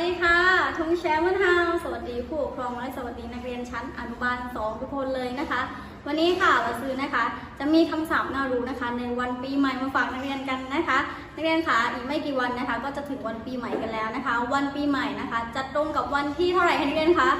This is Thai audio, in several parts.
ดีค่ะทุงแชร์มันฮาวสวัสดีผู้ปกครองและสวัสดีนักเรียนชั้นอนุบาล 2 ทุกคนเลยนะคะ วันนี้ค่ะเราซื้อนะคะ จะมีคำศัพท์น่ารู้นะคะ ในวันปีใหม่มาฝากนักเรียนกันนะคะ นักเรียนคะอีกไม่กี่วันนะคะ ก็จะถึงวันปีใหม่กันแล้วนะคะ วันปีใหม่นะคะ จะตรงกับวันที่เท่าไหร่คะนักเรียนคะ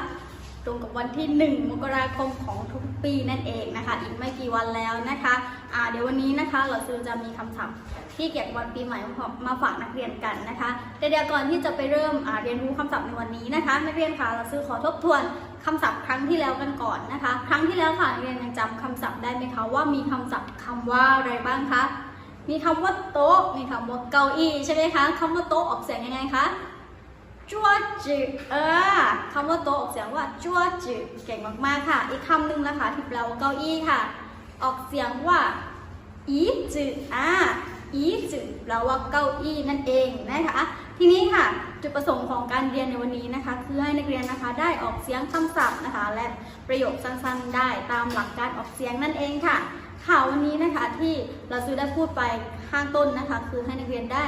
ตรงกับวันที่ 1 มกราคมของทุกปีนั่นเองนะคะ อีกไม่กี่วันแล้วนะคะอ่าเดี๋ยววันนี้นะคะเราซื้อจะมีคำศัพท์ที่เกี่ยวกับวันปีใหม่มาฝากนักเรียนกันนะคะแต่เดี๋ยวก่อนที่จะไปเริ่มเรียนรู้คำศัพท์ในวันนี้นะคะนักเรียนคะเราซื้อขอทบทวนคำศัพท์ครั้งที่แล้วกันก่อนนะคะ ครั้งที่แล้วค่ะนักเรียนยังจำคำศัพท์ได้ไหมคะว่ามีคำศัพท์คำว่าอะไรบ้างคะมีคำว่าโต๊ะ มีคำว่าเก้าอี้ใช่ไหมคะคำว่าโต๊ะออกเสียงยังไงคะ จัวจือเออคำว่าโต๊ะออกเสียงว่าจัวจือเก่งมากๆค่ะ อีกคำหนึ่งนะคะที่แปลว่าเก้าอี้ค่ะ ออกเสียงว่าอีจืออ่าอีจือแปลว่าเก้าอี้นั่นเองนะคะ ทีนี้ค่ะจุดประสงค์ของการเรียนในวันนี้นะคะ คือให้นักเรียนนะคะได้ออกเสียงคำศัพท์นะคะ และประโยคสั้นๆ ได้ตามหลักการออกเสียงนั่นเองค่ะข่าววันนี้นะคะที่เราซื้อได้พูดไปข้างต้นนะคะ คือให้นักเรียนได้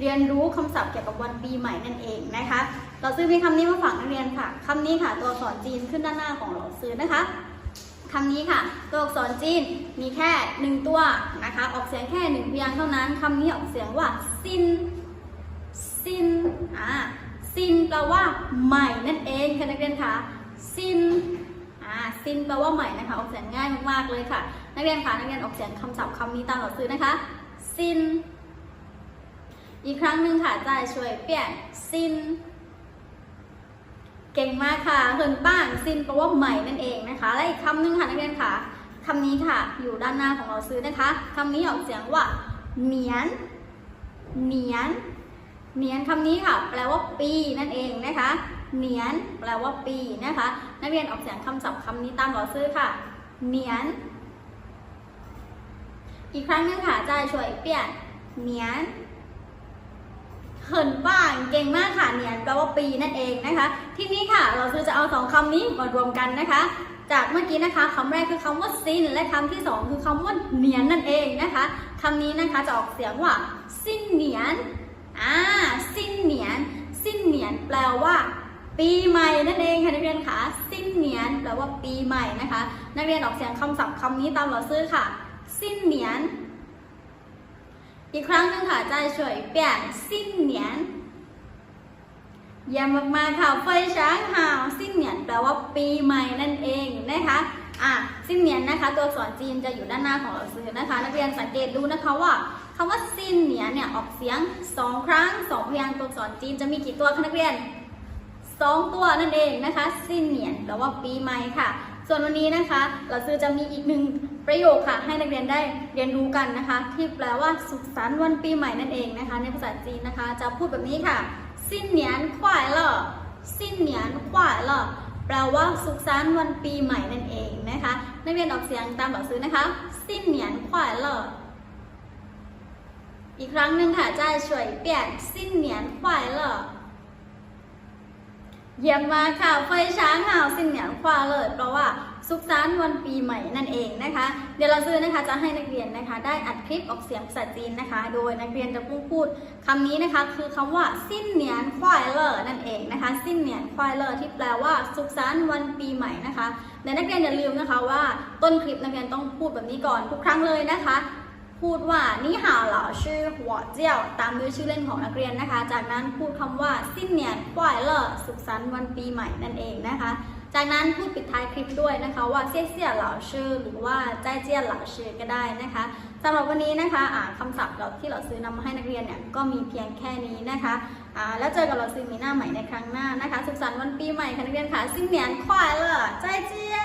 เรียนรู้คำศัพท์เกี่ยวกับวันปีใหม่นั่นเองนะคะ เราซื้อมีคำนี้มาฝากนักเรียนค่ะคำนี้ค่ะ ตัวอักษรจีนขึ้นด้านหน้าของเราซื้อนะคะคำนี้ค่ะ ตัวอักษรจีนมีแค่หนึ่งตัวนะคะ ออกเสียงแค่หนึ่งพยางค์เท่านั้นคำนี้ออกเสียงว่าซินซินอ่าซินแปลว่าใหม่นั่นเองค่ะนักเรียนคะซินอ่าซินแปลว่าใหม่นะคะ ออกเสียงง่ายมากๆเลยค่ะ นักเรียนค่ะนักเรียนออกเสียงคำศัพท์คำนี้ตามหลักสูตรนะคะซิน อีกครั้งหนึ่งค่ะจ่ายช่วยเปลี่ยนซิน เก่งมากค่ะเหินป้างซินแปลว่าใหม่นั่นเองนะคะ และอีกคำหนึ่งค่ะนักเรียนค่ะคำนี้ค่ะอยู่ด้านหน้าของเราซื้อนะคะคำนี้ออกเสียงว่าเหนียนเหนียนเหนียนคำนี้ค่ะ แปลว่าปีนั่นเองนะคะเหนียนแปลว่าปีนะคะ นักเรียนออกเสียงคำศัพท์คำนี้ตามหลักซื้อค่ะเหนียน อีกครั้งหนึงค่ะจ่ายช่วยเปลี่ยนเหนียน เหินบ้างเก่งมากค่ะเนียนแปลว่าปีนั่นเองนะคะ ทีนี้ค่ะเราซื้อจะเอาสองคำนี้มารวมกันนะคะ จากเมื่อกี้นะคะคำแรกคือคำว่าซินและคำที่สองคือคำว่าเหนียนนั่นเองนะคะคำนี้นะคะจะออกเสียงว่าซินเหนียนอ่าสิ้นเหนียนสิ้นเหนียนแปลว่า ปีใหม่นั่นเองค่ะนักเรียนคะสิ้นเหนียนแปลว่าปีใหม่นะคะ นักเรียนออกเสียงคำศัพท์คำนี้ตามหลักซื้อค่ะสิ้นเหนียน อีกครั้งหนึ่งค่ะใจช่วยเปียนสิ้นเหนียนเยี่ยมมากๆค่ะไฟช้างหาวสิ้นเหนียนแปลว่าปีใหม่นั่นเองนะคะอะสิ้นเหนียนนะคะ ตัวอักษรจีนจะอยู่ด้านหน้าของเราซื้อนะคะ นักเรียนสังเกตดูนะคะว่าคำว่าสิ้นเหนียนเนี่ยออกเสียงสองครั้งสองพยางค์ตัวอักษรจีนจะมีกี่ตัวคะนักเรียนสองตัวนั่นเองนะคะสิ้นเหนียนแปลว่าปีใหม่ค่ะ ส่วนวันนี้นะคะเราซื้อจะมีอีกหนึ่งประโยคค่ะ ให้นักเรียนได้เรียนรู้กันนะคะ ที่แปลว่าสุขสันต์วันปีใหม่นั่นเองนะคะ ในภาษาจีนนะคะ จะพูดแบบนี้ค่ะสิ้นเหนียนควายเลอสิ้นเหนียนควายเลอแปลว่าสุขสันต์วันปีใหม่นั่นเองนะคะนักเรียนออกเสียงตามหลักซื้อนะคะสิ้นเหนียนควายเลออีกครั้งหนึ่งค่ะจ่าช่วยเปลี่ยนสิ้นเหนียนควายเลอเยี่ยมมากค่ะไฟช้างหาวสิ่งเหนียง ควาเลยเพราะว่าสุขสันต์วันปีใหม่นั่นเองนะคะ เดี๋ยวเราซื้อนะคะจะให้นักเรียนนะคะ ได้อัดคลิปออกเสียงภาษาจีนนะคะ โดยนักเรียนจะพูดพูดคำนี้นะคะ คือคำว่าสิ้นเหนียนควายเลอร์นั่นเองนะคะ สิ้นเหนียนควายเลอร์ที่แปลว่าสุขสันต์วันปีใหม่นะคะแต่นักเรียนอย่าลืมนะคะว่าต้นคลิปนักเรียนต้องพูดแบบนี้ก่อนทุกครั้งเลยนะคะพูดว่านี่หาวเหล่าชื่อหัวเจียวตามด้วยชื่อเล่นของนักเรียนนะคะ จากนั้นพูดคำว่าสิ้นเหนียนควายเลอร์สุขสันต์วันปีใหม่นั่นเองนะคะ จากนั้นพูดปิดท้ายคลิปด้วยนะคะว่าเซี่ยเซี่ยเหล่าชื่อหรือว่าใจเจี้ยเหล่าชื่อก็ได้นะคะสำหรับวันนี้นะคะอ่าคำศัพท์เราที่เราซื้อนำมาให้นักเรียนเนี่ยก็มีเพียงแค่นี้นะคะะแล้วเจอกับเราซื้อมีหน้าใหม่ในครั้งหน้านะคะ สุขสันต์วันปีใหม่ค่ะนักเรียนค่ะสิ่งเหนียนควายเลอใจเจี้ย